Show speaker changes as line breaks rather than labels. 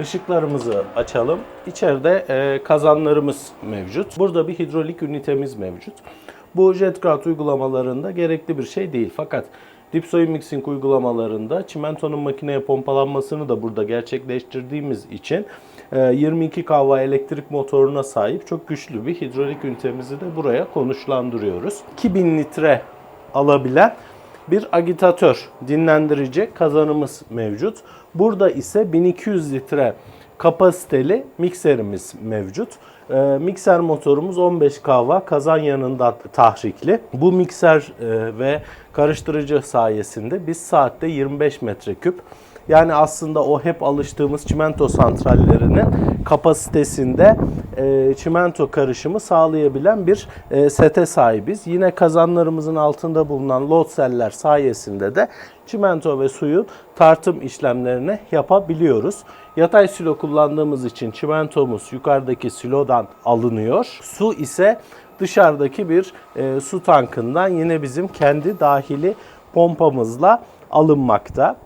Işıklarımızı açalım. İçeride e, kazanlarımız mevcut. Burada bir hidrolik ünitemiz mevcut. Bu JetGuard uygulamalarında gerekli bir şey değil. Fakat Dipsoy Mixing uygulamalarında çimentonun makineye pompalanmasını da burada gerçekleştirdiğimiz için e, 22 kW elektrik motoruna sahip çok güçlü bir hidrolik ünitemizi de buraya konuşlandırıyoruz. 2000 litre alabilen bir agitatör, dinlendirici kazanımız mevcut. Burada ise 1200 litre kapasiteli mikserimiz mevcut. Ee, mikser motorumuz 15 kW kazan yanında tahrikli. Bu mikser e, ve karıştırıcı sayesinde biz saatte 25 metreküp yani aslında o hep alıştığımız çimento santrallerinin kapasitesinde e, çimento karışımı sağlayabilen bir e, sete sahibiz. Yine kazanlarımızın altında bulunan load seller sayesinde de çimento ve suyun tartım işlemlerini yapabiliyoruz. Yatay silo kullandığımız için çimentomuz yukarıdaki silodan alınıyor. Su ise dışarıdaki bir e, su tankından yine bizim kendi dahili pompamızla alınmakta.